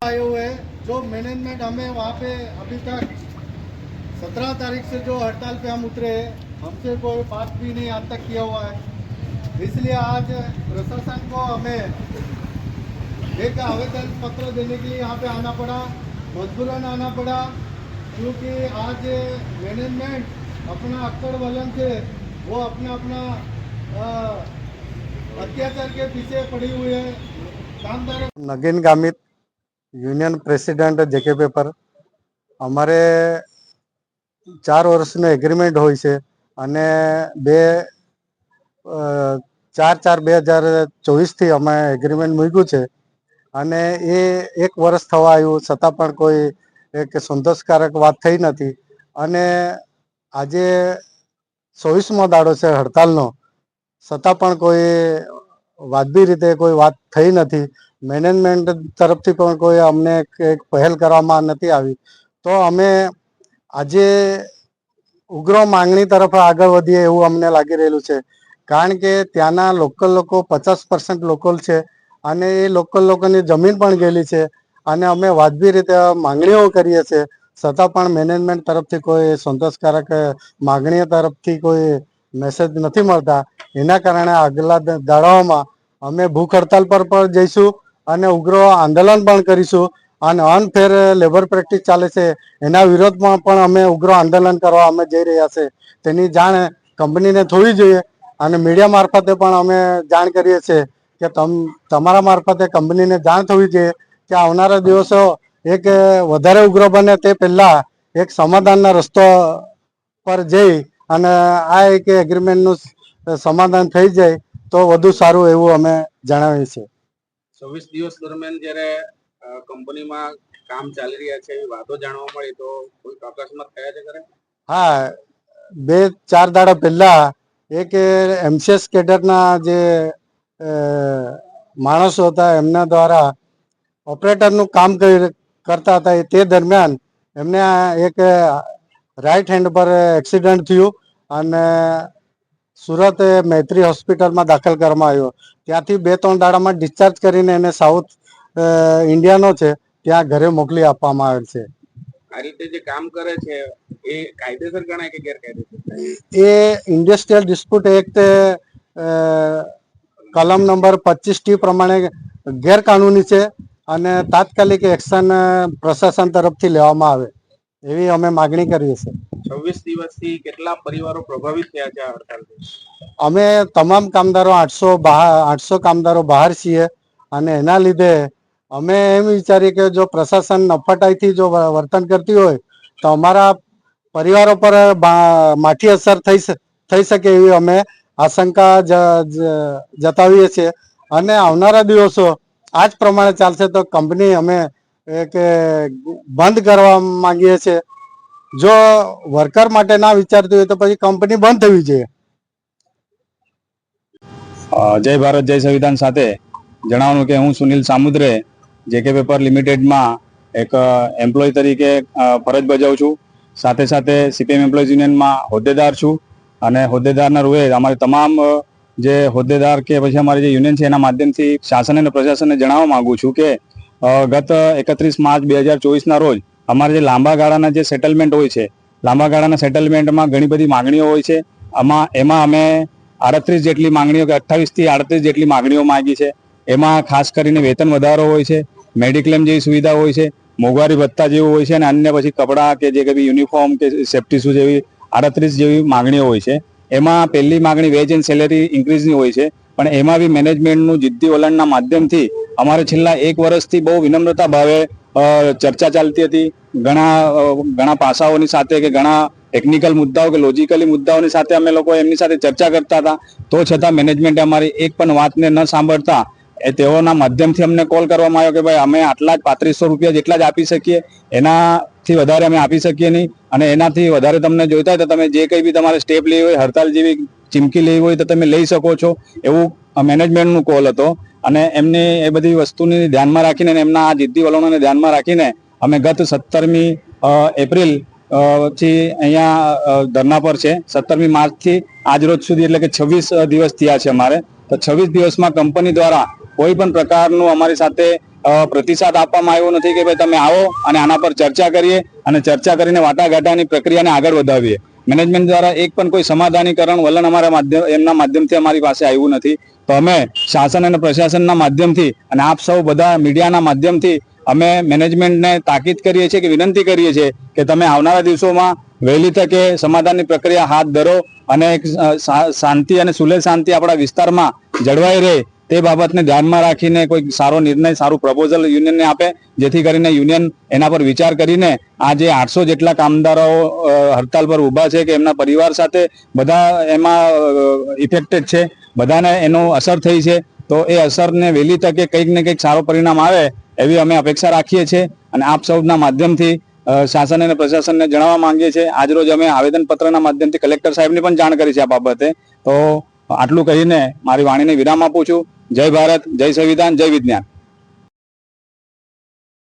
आए हुए जो मैनेजमेंट हमें वहाँ पे अभी तक सत्रह तारीख से जो हड़ताल पे हम उतरे हैं, हमसे कोई बात भी नहीं आज तक किया हुआ है। इसलिए आज प्रशासन को हमें एक आवेदन पत्र देने के लिए यहाँ पे आना पड़ा। मजबूरन आना पड़ा क्योंकि आज मैनेजमेंट अपना अक्कड़ वलन से वो अपना अपना अ, अत्याचार के पीछे पड़ी हुई है कामदारों नगीन Gamit union president JK paper અમારે ચાર વર્ષનું એગ્રીમેન્ટ હોય છે અને બે અ, ચાર ચાર બે હજાર ચોવીસથી અમે એગ્રીમેન્ટ મૂક્યું છે અને એ એક વર્ષ થવા આવ્યું, છતાં પણ કોઈ એક સંતોષકારક વાત થઈ નથી. અને આજે ચોવીસમો દાડો છે હડતાલનો, છતાં પણ કોઈ વાજબી રીતે કોઈ વાત થઈ નથી. મેનેજમેન્ટ તરફથી પણ કોઈ અમને પહેલ કરવામાં નથી આવી. તો અમે આજે ઉગ્ર માંગણી તરફ આગળ વધીએ એવું અમને લાગી રહેલું છે. કારણ કે ત્યાંના લોકલ લોકો, પચાસ પર્સન્ટ લોકલ છે. અને એ લોકલ લોકોની જમીન પણ ગયેલી છે. અને અમે વાજબી રીતે માંગણીઓ કરીએ છીએ. છતાં પણ મેનેજમેન્ટ તરફથી કોઈ સંતોષકારક માંગણીઓ તરફથી કોઈ મેસેજ નથી મળતા. એના કારણે આગલા દાડાઓમાં અમે ભૂખ હડતાલ પર પણ જઈશું અને ઉગ્ર આંદોલન પણ કરીશું. અને અનફેર લેબર પ્રેક્ટિસ ચાલે છે. એના વિરોધમાં પણ અમે ઉગ્ર આંદોલન કરવા અમે જઈ રહ્યા છે. તેની જાણ કંપનીને થવી જોઈએ. અને મીડિયા મારફતે પણ અમે જાણ કરીએ છીએ. કે તમ તમારા મારફતે કંપનીને જાણ થવી જોઈએ કે આવનારા દિવસો એક વધારે ઉગ્ર બને તે પહેલા એક સમાધાનના રસ્તો પર જઈ અને આ એક એગ્રીમેન્ટનું સમાધાન થઈ જાય તો વધુ સારું એવું અમે જણાવીએ છીએ. છવ્વીસ દિવસ દરમિયાન જ્યારે કંપનીમાં કામ ચાલી રહ્યા છે એવી વાતો જાણવા મળી તો કોઈ અકસ્માત થયા છે ખરે? હા બે ચાર દાડા પહેલા એક એમસીએસ કેડરના જે માણસો હતા એમના દ્વારા ઓપરેટરનું કામ કરી- કરતા હતા એ તે દરમિયાન એમને એક રાઈટ હેન્ડ પર એક્સિડન્ટ થયું અને સુરત મૈત્રી હોસ્પિટલમાં દાખલ કરવામાં આવ્યો. ત્યાંથી બે ત્રણ દાડામાં ડિસ્ચાર્જ કરીને એને સાઉથ ઇન્ડિયાનો છે ત્યાં ઘરે મોકલી આપવામાં આવેલ છે. આ રીતે જે કામ કરે છે એ કાયદેસર ગણાય કે ગેરકાયદેસર એ ઇન્ડસ્ટ્રીયલ ડિસ્પ્યુટ એક્ટ કલમ નંબર પચીસ ટી પ્રમાણે ગેરકાનૂની છે અને તાત્કાલિક એક્શન પ્રશાસન તરફથી લેવામાં આવે. એવી અમે માગણી કરીએ છીએ. છવ્વીસ દિવસથી કેટલા પરિવારો પ્રભાવિત થયા છે આ હડતાલથી? અમે તમામ કામદારો આઠસો આઠસો કામદારો બહાર છીએ અને એના લીધે અમે એમ વિચારીએ કે જો પ્રશાસન નફટાઈથી જો વર્તન કરતી હોય તો અમારા પરિવારો પર માઠી અસર થઈ થઈ શકે એવી અમે આશંકા જતાવીએ છીએ. અને આવનારા દિવસો આ જ પ્રમાણે ચાલશે તો કંપની અમે એક બંધ કરવા માંગીએ છીએ. જો વર્કર માટે ના વિચારતી હોય તો પછી કંપની બંધ થવી જોઈએ. જય ભારત, જય સંવિધાન સાથે જણાવવાનું કે હું સુનિલ સામુદ્રે, જેકે પેપર લિમિટેડમાં એક એમ્પ્લોય તરીકે ફરજ બજાવું છું. સાથે સાથે સીપીએમ એમ્પ્લોઈઝ યુનિયનમાં હોદ્દેદાર છું. અને હોદ્દેદારના રૂએ અમારે તમામ જે હોદ્દેદાર કે પછી અમારી જે યુનિયન છે એના માધ્યમથી શાસન અને પ્રશાસનને જણાવવા માંગુ છું કે ગત એકત્રીસ માર્ચ બે હજાર ચોવીસના રોજ અમારે જે લાંબા ગાળાના જે સેટલમેન્ટ હોય છે, લાંબા ગાળાના સેટલમેન્ટમાં ઘણી બધી માંગણીઓ હોય છે. આમાં, એમાં અમે આડત્રીસ જેટલી માંગણીઓ કે અઠ્ઠાવીસથી આડત્રીસ જેટલી માંગણીઓ માંગી છે. એમાં ખાસ કરીને વેતન વધારો હોય છે, મેડિક્લેમ જેવી સુવિધા હોય છે, મોંઘવારી ભત્તા જેવું હોય છે અને અન્ય પછી કપડાં કે જે કંઈ યુનિફોર્મ કે સેફ્ટી શૂઝ જેવી આડત્રીસ જેવી માગણીઓ હોય છે. એમાં પહેલી માંગણી વેજ એન્ડ સેલેરી ઇન્ક્રીઝની હોય છે. પણ એમાં બી મેનેજમેન્ટનું જિદ્દી વલણના માધ્યમથી અમારે છેલ્લા એક વર્ષથી બહુ વિનમ્રતા ભાવે ચર્ચા ચાલતી હતી. ઘણા ઘણા પાસાઓની સાથે કે ઘણા ટેકનિકલ મુદ્દાઓ કે લોજિકલી મુદ્દાઓની સાથે અમે લોકો એમની સાથે ચર્ચા કરતા હતા. તો છતાં મેનેજમેન્ટે અમારી એક પણ વાતને ન સાંભળતા એ તેઓના માધ્યમથી અમને કોલ કરવામાં આવ્યો કે ભાઈ અમે આટલા જ પાંત્રીસો રૂપિયા જેટલા જ આપી શકીએ. એનાથી વધારે અમે આપી શકીએ નહીં. અને એનાથી વધારે તમને જોઈતા હોય તો તમે જે કંઈ બી તમારે સ્ટેપ લેવી હોય, હડતાલ જેવી ચીમકી લેવી હોય તો તમે લઈ શકો છો. એવું મેનેજમેન્ટનું કોલ હતો. અને એમને એ બધી વસ્તુને ધ્યાનમાં રાખીને એમના આ જીદ્દી વલણોને ધ્યાનમાં રાખીને અમે ગત સત્તરમી એપ્રિલથી અહીંયા ધરના પર છે. સત્તરમી માર્ચથી આજ રોજ સુધી એટલે કે છવ્વીસ દિવસ થયા છે અમારે. તો છવ્વીસ દિવસમાં કંપની દ્વારા કોઈ પણ પ્રકારનું અમારી સાથે પ્રતિસાદ આપવામાં આવ્યો નથી કે ભાઈ તમે આવો અને આના પર ચર્ચા કરીએ અને ચર્ચા કરીને વાટાઘાટાની પ્રક્રિયાને આગળ વધાવીએ. મેનેજમેન્ટ દ્વારા એક પણ કોઈ સમાધાનીકરણ વલણ અમારા માધ્યમ, એમના માધ્યમથી અમારી પાસે આવ્યું નથી. તો અમે શાસન અને પ્રશાસનના માધ્યમથી અને આપ સૌ બધા મીડિયાના માધ્યમથી અમે મેનેજમેન્ટને તાકીદ કરીએ છીએ કે વિનંતી કરીએ છીએ કે તમે આવનારા દિવસોમાં વહેલી તકે સમાધાનની પ્રક્રિયા હાથ ધરો અને શાંતિ અને સુલેહ શાંતિ આપણા વિસ્તારમાં જળવાઈ રહે તે બાબતને ધ્યાનમાં રાખીને કોઈ સારો નિર્ણય, સારું પ્રપોઝલ યુનિયનને આપે, જેથી કરીને યુનિયન એના પર વિચાર કરીને આ જે આઠસો જેટલા કામદારો હડતાલ પર ઊભા છે કે એમના પરિવાર સાથે બધા એમાં ઇફેક્ટેડ છે, બધાને એનો અસર થઈ છે, તો એ અસરને વહેલી તકે કંઈક ને કંઈક સારો પરિણામ આવે એવી અમે અપેક્ષા રાખીએ છીએ અને આપ સૌના માધ્યમથી શાસન અને પ્રશાસનને જણાવવા માંગીએ છીએ. આજરોજ અમે આવેદનપત્રના માધ્યમથી કલેક્ટર સાહેબની પણ જાણ કરી છે આ બાબતે. તો આટલું કહીને મારી વાણીને વિરામ આપું છું. જય ભારત જય સંવિધાન જય વિજ્ઞાન.